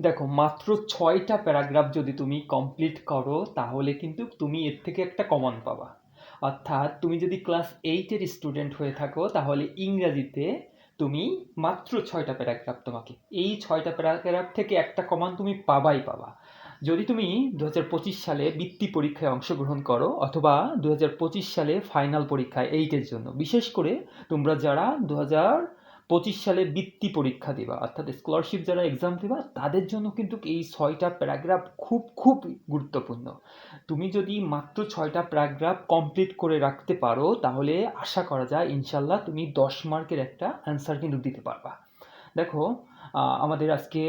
দেখো, মাত্র ছয়টা প্যারাগ্রাফ যদি তুমি কমপ্লিট করো, তাহলে কিন্তু তুমি এর থেকে একটা কমন পাবা। অর্থাৎ তুমি যদি ক্লাস এইটের স্টুডেন্ট হয়ে থাকো, তাহলে ইংরাজিতে তুমি মাত্র ছয়টা প্যারাগ্রাফ তোমাকে, এই ছয়টা প্যারাগ্রাফ থেকে একটা কমন তুমি পাবাই পাবা। যদি তুমি দু হাজার পঁচিশ সালে বৃত্তি পরীক্ষায় অংশগ্রহণ করো, অথবা দু হাজার পঁচিশ সালে ফাইনাল পরীক্ষায় এইটের জন্য, বিশেষ করে তোমরা যারা দু হাজার পঁচিশ সালে বৃত্তি পরীক্ষা দিবা, অর্থাৎ স্কলারশিপ যারা এক্সাম দিবা, তাদের জন্য কিন্তু এই ছয়টা প্যারাগ্রাফ খুব খুব গুরুত্বপূর্ণ। তুমি যদি মাত্র ছয়টা প্যারাগ্রাফ কমপ্লিট করে রাখতে পারো, তাহলে আশা করা যায় ইনশাল্লাহ তুমি দশ মার্কের একটা অ্যান্সার কিন্তু দিতে পারবা। দেখো আমাদের আজকে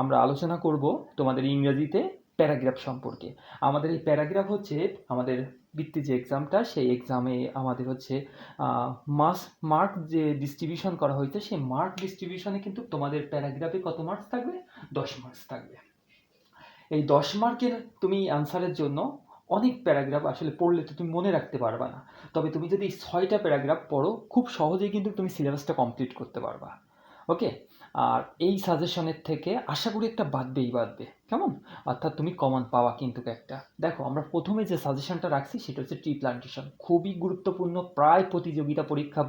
আমরা আলোচনা করব তোমাদের ইংরেজিতে প্যারাগ্রাফ সম্পর্কে। আমাদের এই প্যারাগ্রাফ হচ্ছে আমাদের বৃত্তি যে এক্সামটা সেই এক্সামে আমাদের হচ্ছে মাস মার্ক যে ডিস্ট্রিবিউশন করা হয়েছে, সেই মার্ক ডিস্ট্রিবিউশনে কিন্তু তোমাদের প্যারাগ্রাফে কত মার্কস থাকবে? দশ মার্কস থাকবে। এই দশ মার্কের তুমি অ্যান্সারের জন্য অনেক প্যারাগ্রাফ আসলে পড়লে তো তুমি মনে রাখতে পারবা না। তবে তুমি যদি ছয়টা প্যারাগ্রাফ পড়ো, খুব সহজেই কিন্তু তুমি সিলেবাসটা কমপ্লিট করতে পারবা। ওকে আর এই সাজেশনের থেকে আশা করি একটা বাদবেই বাদবে। কেমন? অর্থাৎ তুমি কমন পাওয়া কিন্তু একটা। দেখো, আমরা প্রথমে যে সাজেশনটা রাখছি, সেটা হচ্ছে ট্রি প্লান্টেশন খুবই গুরুত্বপূর্ণ, প্রায় প্রতিযোগিতা পরীক্ষা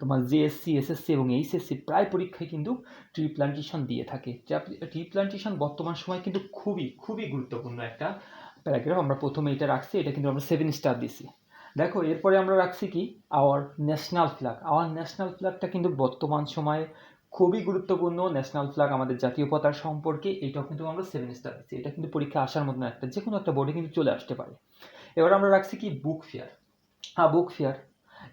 তোমার জেএসসি এসএসসি এবং এইচএসসি প্রায় পরীক্ষায় কিন্তু ট্রি প্লান্টেশন দিয়ে থাকে। ট্রি প্লান্টেশন বর্তমান সময় কিন্তু খুবই খুবই গুরুত্বপূর্ণ একটা প্যারাগ্রাফ আমরা প্রথমে এটা রাখছি, এটা কিন্তু আমরা সেভেন স্টার দিছি। দেখো, এরপরে আমরা রাখছি কি? Our national flag our national ফ্ল্যাগটা কিন্তু বর্তমান সময়ে খুবই গুরুত্বপূর্ণ ন্যাশনাল ফ্ল্যাগ আমাদের জাতীয় পতাকা সম্পর্কে, এটাও কিন্তু আমরা সেভেন স্টার দিচ্ছি এটা কিন্তু পরীক্ষা আসার মতন একটা যে কোনো একটা বোর্ডে কিন্তু চলে আসতে পারে। এবার আমরা রাখছি কি বুক ফেয়ার হ্যাঁ বুক ফেয়ার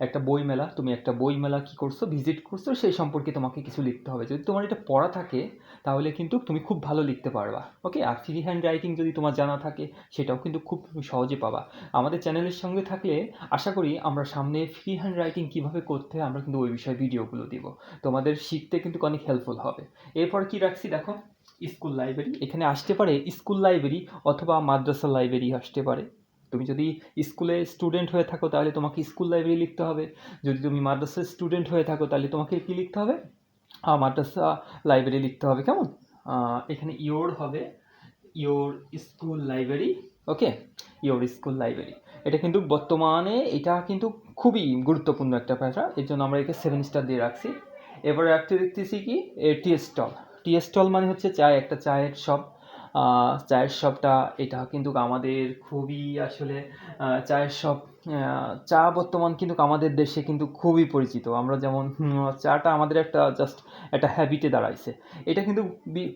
একটা বই মেলা তুমি একটা বই মেলা কি করছ ভিজিট করছ, সেই সম্পর্কে তোমাকে কিছু লিখতে হবে। যদি তোমার এটা পড়া থাকে, তাহলে কিন্তু তুমি খুব ভালো লিখতে পারবা। ওকে আর ফ্রি হ্যান্ড রাইটিং যদি তোমার জানা থাকে, সেটাও কিন্তু খুব সহজে পাবা। আমাদের চ্যানেলের সঙ্গে থাকলে আশা করি আমরা সামনে ফ্রি হ্যান্ড রাইটিং কীভাবে করতে হয়, আমরা কিন্তু ওই বিষয়ে ভিডিওগুলো দিব। তোমাদের শিখতে কিন্তু অনেক হেল্পফুল হবে। এরপর কি রাখছি দেখো? স্কুল লাইব্রেরি এখানে আসতে পারে স্কুল লাইব্রেরি অথবা মাদ্রাসা লাইব্রেরি আসতে পারে। তুমি যদি স্কুলে স্টুডেন্ট হয়ে থাকো, তাহলে তোমাকে স্কুল লাইব্রেরি লিখতে হবে। যদি তুমি মাদ্রাসার স্টুডেন্ট হয়ে থাকো, তাহলে তোমাকে কি লিখতে হবে? মাদ্রাসা লাইব্রেরি লিখতে হবে, কেমন? এখানে ইয়োর হবে your school library okay your school library এটা কিন্তু বর্তমানে, এটা কিন্তু খুবই গুরুত্বপূর্ণ একটা প্যারা এর জন্য আমরা একে সেভেন স্টার দিয়ে রাখছি। এবারে রাখতে দেখতেছি কি? টি স্টল টি স্টল মানে হচ্ছে চায়, একটা চায়ের শপ চায়ের শপটা এটা কিন্তু আমাদের খুবই আসলে চায়ের শপ চা বর্তমান কিন্তু আমাদের দেশে কিন্তু খুবই পরিচিত। আমরা যেমন চাটা আমাদের একটা জাস্ট একটা হ্যাবিটে দাঁড়াইছে। এটা কিন্তু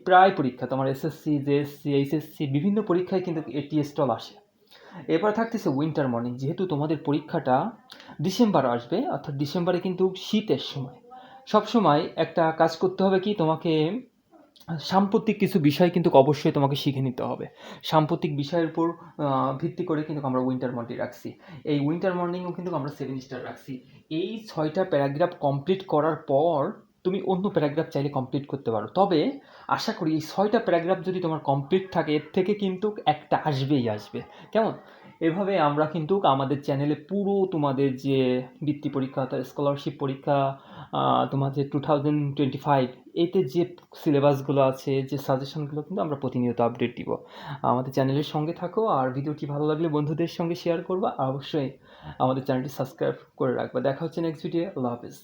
প্রায় পরীক্ষা। তোমার এসএসসি জেএসসি এইচএসসি বিভিন্ন পরীক্ষায় কিন্তু এটি স্টল আসে। এরপর থাকতেছে উইন্টার মর্নিং যেহেতু তোমাদের পরীক্ষাটা ডিসেম্বর আসবে, অর্থাৎ ডিসেম্বরে কিন্তু শীতের সময়। সব সময় একটা কাজ করতে হবে কি? তোমাকে সাম্প্রতিক কিছু বিষয় কিন্তু অবশ্যই তোমাকে শিখে নিতে হবে। সাম্প্রতিক বিষয়ের উপর ভিত্তি করে কিন্তু আমরা উইন্টার মর্নিং রাখছি। এই উইন্টার মর্নিংও কিন্তু আমরা সেভেন স্টার রাখছি। এই ছয়টা প্যারাগ্রাফ কমপ্লিট করার পর, তুমি অন্য প্যারাগ্রাফ চাইলে কমপ্লিট করতে পারো। তবে, আশা করি এই ছয়টা প্যারাগ্রাফ যদি তোমার কমপ্লিট থাকে, এর থেকে কিন্তু একটা আসবেই আসবে। কেমন? এভাবে আমরা কিন্তু আমাদের চ্যানেলে পুরো তোমাদের যে বৃত্তি পরীক্ষা অর্থাৎ স্কলারশিপ পরীক্ষা তোমাদের টু থাউজেন্ড টোয়েন্টি ফাইভ এতে যে সিলেবাসগুলো আছে, যে সাজেশনগুলো কিন্তু আমরা প্রতিনিয়ত আপডেট দিব। আমাদের চ্যানেলের সঙ্গে থাকো আর ভিডিওটি ভালো লাগলে বন্ধুদের সঙ্গে শেয়ার করবা। অবশ্যই আমাদের চ্যানেলটি সাবস্ক্রাইব করে রাখবা। দেখা হচ্ছে নেক্সট ভিডিও আল্লাহ হাফিজ।